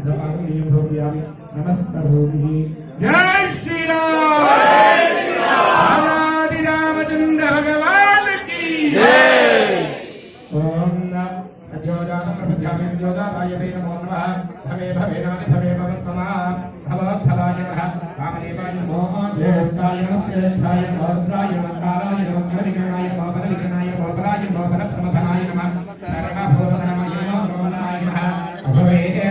आञ्जनेयं समर्पयामि नमस्करोमि जय श्री राम आदि रामचंद्र भगवान की ॐ अद्योजातं प्रपद्यामि अद्योजाताय वै नमो नमः भवे भवे नमः भवे भवस्वमः भवद्भवाय नमः वामदेवाय नमो ज्येष्ठाय नमः श्रेष्ठाय नमः रुद्राय नमः कालाय नमः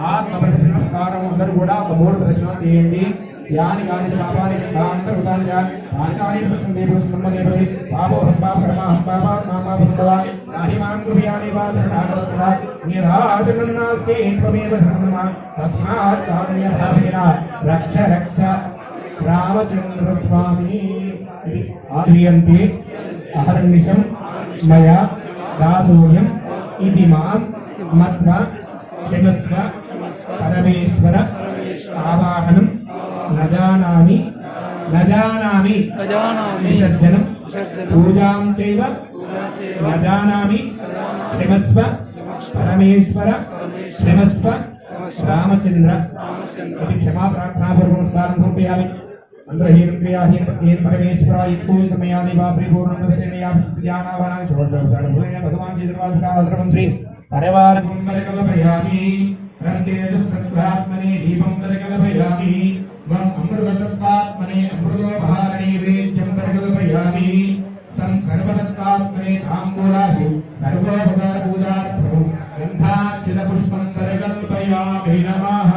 ఆత్మప్రదక్షిణ నమస్కారం అందరూ కూడా ఒక మూడు చేయండి. యాని కాని పాపాని కాంతరుతాని యాని కాని దేవు స్కందదేవే పాపో హంపాప కర్మ హంపాప నామా భక్తవ నాహిమాన్ కృపయాని వా శరణాగత నిరాశనం నాస్తి త్వమేవ శరణమా తస్మాత్ కామ్యభావేన రక్ష రక్ష. రామచంద్ర స్వామి ఆర్యంతి అహర్నిశం. మయా. దాసోయం ఇది మాం. మత్వ ക്ഷമസ്വ പരമേശ്വര ആവാഹനം നജാനാമി നജാനാമി വിസർജനം പൂജാം ചെയ്വ നജാനാമി ക്ഷമസ്വ പരമേശ്വര ക്ഷമസ്വ രാമചന്ദ്ര. ക്ഷമാപ്രാർത്ഥനാപൂർവം സ്നാനം സമർപ്പയാമി. മന്ത്രഹീനം ക്രിയാഹീനം പ്രത്യേകം പരമേശ്വരായ ഭഗവാൻ ശ്രീ కరవారం కలపయామి రంగేజస్త్రాత్మనే దీపం పరికల్పయామి వరం అమృతత్వాత్మనే అమృతోపహారణే వేద్యం పరికల్పయామి సం సర్వతత్వాత్మనే తాంబూలాభి సర్వోపకార పూజార్థం గంధాచిత పుష్పం పరికల్పయామి నమః.